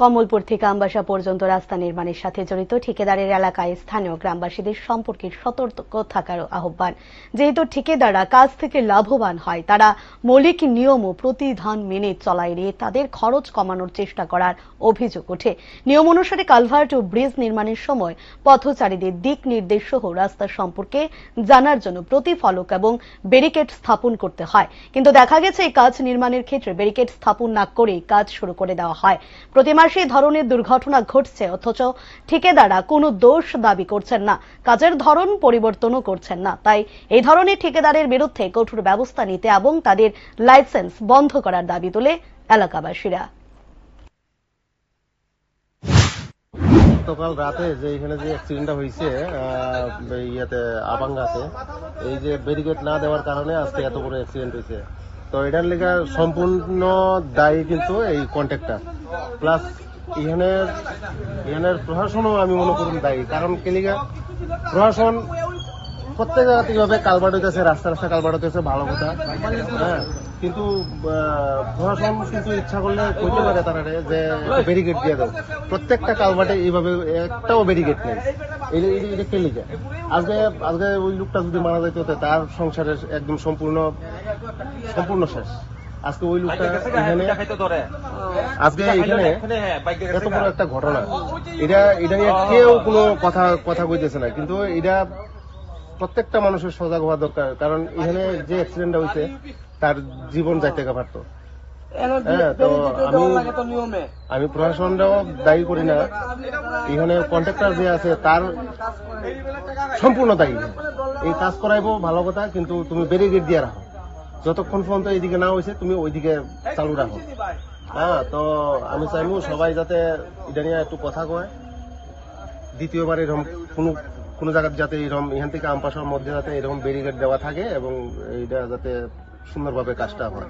কমলপুর থেকে আমবাসা পর্যন্ত রাস্তা নির্মাণের সাথে জড়িত ঠিকাদারের এলাকায় স্থানীয় গ্রামবাসীদের সম্পর্কে সতর্ক থাকার আহ্বান। যেহেতু ঠিকাদাররা কাজ থেকে লাভবান হয়, তারা মৌলিক নিয়ম ও প্রতিধান মেনে চলা এড়িয়ে তাদের খরচ কমানোর চেষ্টা করার অভিযোগ ওঠে। নিয়ম অনুসারে কালভার্ট ও ব্রিজ নির্মাণের সময় পথচারীদের দিক নির্দেশ সহ রাস্তা সম্পর্কে জানার জন্য প্রতিফলক এবং ব্যারিকেড স্থাপন করতে হয়। কিন্তু দেখা গেছে, এই কাজ নির্মাণের ক্ষেত্রে ব্যারিকেড স্থাপন না করে কাজ শুরু করে দেওয়া হয়। প্রতি এই ধরনের দুর্ঘটনা ঘটছে, অথচ ঠিকাদাররা কোনো দোষ দাবি করছেন না। কাজের ধরন পরিবর্তনও করছেন না। তাই এই ধরনের ঠিকাদারের বিরুদ্ধে কঠোর ব্যবস্থা নিতে এবং তাদের লাইসেন্স বন্ধ করার দাবি তোলে এলাকাবাসীরা। গতকাল রাতে যে এখানে যে অ্যাক্সিডেন্টটা হয়েছে ইয়েতে আবাঙ্গাতে, এই যে ব্যারিকেড না দেওয়ার কারণে আজকে এত বড় অ্যাক্সিডেন্ট হয়েছে। তো এটার লেগে সম্পূর্ণ দায়ী কিন্তু এই কন্ট্রাক্টর প্লাস এখানের এখানের প্রশাসনও আমি মনে করি দায়ী। কারণ কেলিগা প্রশাসন প্রত্যেক জায়গাতে এইভাবে কালভার্ট হইতেছে রাস্তা রাস্তা কালভার্ট হইতেছে, ভালো কথা। হ্যাঁ কিন্তু প্রশাসন কিন্তু ইচ্ছা করলে কইতে পারে তারা যে ব্যারিকেড দিয়ে দাও। প্রত্যেকটা কালভার্টে এইভাবে একটাও ব্যারিকেড নেই। এই এই- এটা কে আজকে আজকে ওই লোকটা যদি মারা যাইতে তার সংসারের একদম সম্পূর্ণ সম্পূর্ণ শেষ। আজকে ওই লোকটা এখানে আজকে এখানে এত বড় একটা ঘটনা এটা এটা নিয়ে কেউ কোনো কথা কথা কইতেছে না কিন্তু এটা প্রত্যেকটা মানুষের সজাগ হওয়া দরকার কারণ এখানে যে অ্যাক্সিডেন্টটা হয়েছে তার জীবন যাইতে পারতো হ্যাঁ তো আমি আমি প্রশাসনটাও দায়ী করি না এখানে কন্ট্রাক্টর যে আছে তার সম্পূর্ণ দায়ী এই কাজ করাইবো ভালো কথা কিন্তু তুমি ব্যারিকেড দিয়ে রাখো যতক্ষণ পর্যন্ত এইদিকে না হয়েছে তুমি ওইদিকে চালু রাখো। হ্যাঁ তো আমি চাইব সবাই যাতে এটা নিয়ে একটু কথা কয়। দ্বিতীয়বার এরকম কোনো কোনো জায়গার যাতে এরকম এখান থেকে আমপাশার মধ্যে যাতে এরকম ব্যারিকেড দেওয়া থাকে এবং এইটা যাতে সুন্দরভাবে কাজটা হয়।